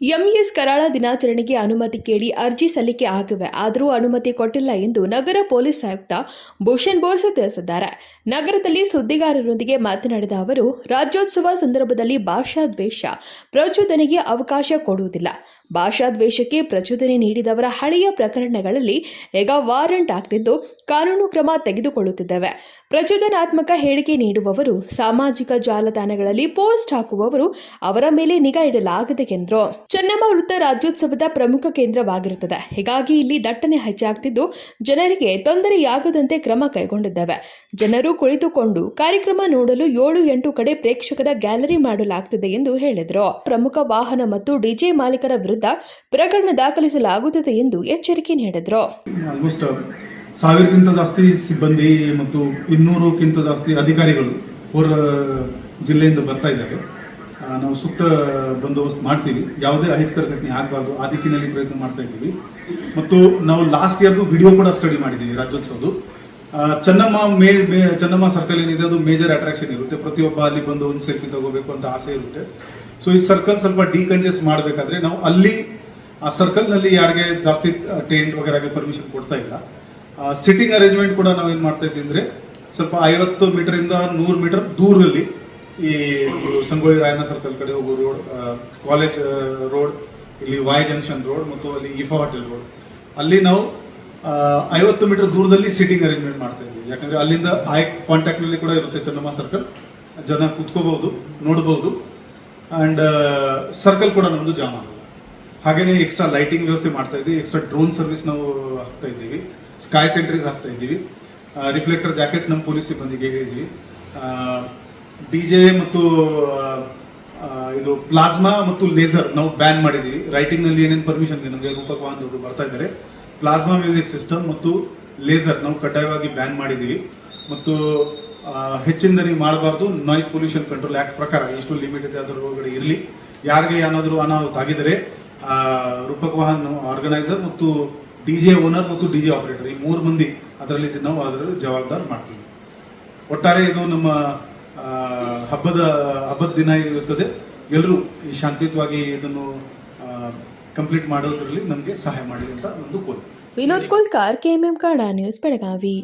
MES ಕರಾಳ ದಿನಾಚರಣೆಗೆ ಅನುಮತಿ ಕೇಳಿ ಅರ್ಜಿ ಸಲ್ಲಿಕೆ ಆಗಿವೆ. ಆದರೂ ಅನುಮತಿ ಕೊಟ್ಟಿಲ್ಲ ಎಂದು ನಗರ ಪೊಲೀಸ್ ಆಯುಕ್ತ ಭೂಷಣ್ ಬೋಸ್ ತಿಳಿಸಿದ್ದಾರೆ. ನಗರದಲ್ಲಿ ಸುದ್ದಿಗಾರರೊಂದಿಗೆ ಮಾತನಾಡಿದ ಅವರು, ರಾಜ್ಯೋತ್ಸವ ಸಂದರ್ಭದಲ್ಲಿ ಭಾಷಾ ದ್ವೇಷ ಪ್ರಚೋದನೆಗೆ ಅವಕಾಶ ಕೊಡುವುದಿಲ್ಲ. ಭಾಷಾ ದ್ವೇಷಕ್ಕೆ ಪ್ರಚೋದನೆ ನೀಡಿದವರ ಹಳೆಯ ಪ್ರಕರಣಗಳಲ್ಲಿ ಈಗ ವಾರಂಟ್ ಆಗ್ತಿದ್ದು, ಕಾನೂನು ಕ್ರಮ ತೆಗೆದುಕೊಳ್ಳುತ್ತಿದ್ದೇವೆ. ಪ್ರಚೋದನಾತ್ಮಕ ಹೇಳಿಕೆ ನೀಡುವವರು, ಸಾಮಾಜಿಕ ಜಾಲತಾಣಗಳಲ್ಲಿ ಪೋಸ್ಟ್ ಹಾಕುವವರು ಅವರ ಮೇಲೆ ನಿಗಾ ಇಡಲಾಗಿದೆ ಎಂದರು ಚೆನ್ನಮ್ಮ ವೃತ್ತ ರಾಜ್ಯೋತ್ಸವದ ಪ್ರಮುಖ ಕೇಂದ್ರವಾಗಿರುತ್ತದೆ. ಹೀಗಾಗಿ ಇಲ್ಲಿ ದಟ್ಟಣೆ ಹೆಚ್ಚಾಗ್ತಿದ್ದು ಜನರಿಗೆ ತೊಂದರೆಯಾಗದಂತೆ ಕ್ರಮ ಕೈಗೊಂಡಿದ್ದೇವೆ. ಜನರು ಕುಳಿತುಕೊಂಡು ಕಾರ್ಯಕ್ರಮ ನೋಡಲು ಏಳು ಎಂಟು ಕಡೆ ಪ್ರೇಕ್ಷಕರ ಗ್ಯಾಲರಿ ಮಾಡಲಾಗುತ್ತಿದೆ ಎಂದು ಹೇಳಿದರು. ಪ್ರಮುಖ ವಾಹನ ಮತ್ತು ಡಿಜೆ ಮಾಲೀಕರ ವಿರುದ್ಧ ಪ್ರಕರಣ ದಾಖಲಿಸಲಾಗುತ್ತದೆ ಎಂದು ಎಚ್ಚರಿಕೆ ನೀಡಿದರು. ಆಲ್ಮೋಸ್ಟ್ ಸಾವಿರಕ್ಕಿಂತ ಜಾಸ್ತಿ ಸಿಬ್ಬಂದಿ ಮತ್ತು ಇನ್ನೂರಕ್ಕಿಂತ ಜಾಸ್ತಿ ಅಧಿಕಾರಿಗಳು ಹೊರ, ಜಿಲ್ಲೆಯಿಂದ ಬರ್ತಾ ಇದ್ದಾರೆ. ನಾವು ಸೂಕ್ತ ಬಂದೋಬಸ್ತ್ ಮಾಡ್ತೀವಿ. ಯಾವುದೇ ಅಹಿತಕರ ಘಟನೆ ಆಗಬಾರ್ದು ಆ ದಿಕ್ಕಿನಲ್ಲಿ ಪ್ರಯತ್ನ ಮಾಡ್ತಾ ಇದ್ದೀವಿ. ಮತ್ತು ನಾವು ಲಾಸ್ಟ್ ಇಯರ್ದು ವಿಡಿಯೋ ಕೂಡ ಸ್ಟಡಿ ಮಾಡಿದ್ದೀವಿ ರಾಜ್ಯೋತ್ಸವದು ಆ, ಚೆನ್ನಮ್ಮ ಮೇ ಮೇ- ಚೆನ್ನಮ್ಮ ಸರ್ಕಲ್ ಏನಿದೆ ಅದು ಮೇಜರ್ ಅಟ್ರಾಕ್ಷನ್ ಇರುತ್ತೆ. ಪ್ರತಿಯೊಬ್ಬ ಅಲ್ಲಿ ಬಂದು ಒಂದು ಸೆಲ್ಫಿ ತಗೋಬೇಕು ಅಂತ ಆಸೆ ಇರುತ್ತೆ. ಸೊ ಈ ಸರ್ಕಲ್ ಸ್ವಲ್ಪ ಡಿಕಂಜೆಸ್ಟ್ ಮಾಡಬೇಕಾದ್ರೆ ನಾವು ಅಲ್ಲಿ ಆ ಸರ್ಕಲ್ನಲ್ಲಿ ಯಾರಿಗೆ ಜಾಸ್ತಿ ಟೆಂಟ್ ವಗೇರಾಗೆ ಪರ್ಮಿಷನ್ ಕೊಡ್ತಾ ಇಲ್ಲ. ಸಿಟ್ಟಿಂಗ್ ಅರೇಂಜ್ಮೆಂಟ್ ಕೂಡ ನಾವು ಏನು ಮಾಡ್ತಾ ಇದ್ದೀವಿ ಅಂದರೆ ಸ್ವಲ್ಪ ಐವತ್ತು ಮೀಟರಿಂದ ನೂರು ಮೀಟರ್ ದೂರಲ್ಲಿ ಈ ಸಂಗೊಳ್ಳಿ ರಾಯಣ್ಣ ಸರ್ಕಲ್ ಕಡೆ ಹೋಗೋ ರೋಡ್ ಕಾಲೇಜ್ ರೋಡ್ ಇಲ್ಲಿ ವಾಯ್ ಜಂಕ್ಷನ್ ರೋಡ್ ಮತ್ತು ಅಲ್ಲಿ ಇಫಾ ಹೋಟೆಲ್ ರೋಡ್ ಅಲ್ಲಿ ನಾವು ಐವತ್ತು ಮೀಟರ್ ದೂರದಲ್ಲಿ ಸಿಟ್ಟಿಂಗ್ ಅರೇಂಜ್ಮೆಂಟ್ ಮಾಡ್ತಾ ಇದ್ವಿ. ಯಾಕಂದ್ರೆ ಅಲ್ಲಿಂದ ಐ ಕಾಂಟ್ಯಾಕ್ಟ್ನಲ್ಲಿ ಕೂಡ ಇರುತ್ತೆ ಚನ್ನಮ್ಮ ಸರ್ಕಲ್ ಜನ ಕೂತ್ಕೋಬಹುದು, ನೋಡ್ಬೋದು. ಆ್ಯಂಡ್ ಸರ್ಕಲ್ ಕೂಡ ನಮ್ಮದು ಜಾಮ್. ಆಗಲ್ಲ ಹಾಗೇನೆ ಎಕ್ಸ್ಟ್ರಾ ಲೈಟಿಂಗ್ ವ್ಯವಸ್ಥೆ ಮಾಡ್ತಾ ಇದ್ದೀವಿ ಎಕ್ಸ್ಟ್ರಾ ಡ್ರೋನ್ ಸರ್ವಿಸ್ ನಾವು ಹಾಕ್ತಾ ಇದ್ದೀವಿ. ಸ್ಕೈ ಸೆಂಟ್ರೀಸ್ ಹಾಕ್ತಾ ಇದ್ದೀವಿ. ರಿಫ್ಲೆಕ್ಟರ್ ಜಾಕೆಟ್ ನಮ್ಮ ಪೊಲೀಸ್ ಸಿಬ್ಬಂದಿಗೆ ಹೇಳಿದ್ದೀವಿ ಡಿ ಜೆ ಮತ್ತು ಇದು ಪ್ಲಾಸ್ಮಾ ಮತ್ತು ಲೇಸರ್ ನಾವು ಬ್ಯಾನ್ ಮಾಡಿದ್ದೀವಿ. ರೈಟಿಂಗ್ನಲ್ಲಿ ಏನೇನು ಪರ್ಮಿಷನ್ ಇದೆ? ನಮಗೆ ರೂಪಕ ಅವರು ಬರ್ತಾ ಇದ್ದಾರೆ. ಪ್ಲಾಸ್ಮಾ ಮ್ಯೂಸಿಕ್ ಸಿಸ್ಟಮ್ ಮತ್ತು ಲೇಸರ್ ನಾವು ಕಡ್ಡಾಯವಾಗಿ ಬ್ಯಾನ್ ಮಾಡಿದ್ದೀವಿ. ಮತ್ತು ಆ, ಹೆಚ್ಚಿನ ದನಿ ಮಾಡಬಾರ್ದು. ನಾಯ್ಸ್ ಪೊಲ್ಯೂಷನ್ ಕಂಟ್ರೋಲ್ ಆ್ಯಕ್ಟ್ ಪ್ರಕಾರ ಎಷ್ಟು ಲಿಮಿಟೆಡ್ ಅದರ ಒಳಗಡೆ ಇರಲಿ. ಯಾರಿಗೆ ಏನಾದರೂ ಅನಾಹುತ ಆಗಿದರೆ ರೂಪಕ ವಾಹನ್ ಆರ್ಗನೈಸರ್ ಮತ್ತು ಡಿ ಜೆ ಓನರ್ ಮತ್ತು ಡಿ ಜೆ ಆಪರೇಟರ್ ಈ ಮೂರು ಮಂದಿ ಅದರಲ್ಲಿ ನಾವು ಅದರಲ್ಲಿ ಜವಾಬ್ದಾರಿ ಮಾಡ್ತೀವಿ. ಒಟ್ಟಾರೆ ಇದು ನಮ್ಮ ಹಬ್ಬದ ಹಬ್ಬದ ದಿನ ಇರುತ್ತದೆ. ಎಲ್ಲರೂ ಈ ಶಾಂತಿಯುತವಾಗಿ ಇದನ್ನು ಕಂಪ್ಲೀಟ್ ಮಾಡೋದ್ರಲ್ಲಿ ನಮಗೆ ಸಹಾಯ ಮಾಡಿ ಅಂತ ಒಂದು ಕೋರಿಕೆ. ವಿನೋದ್ ಕೋಲ್ಕಾರ್, ಕೆಎಂಎಂ ಕಾಡಾ ನ್ಯೂಸ್, ಬೆಳಗಾವಿ.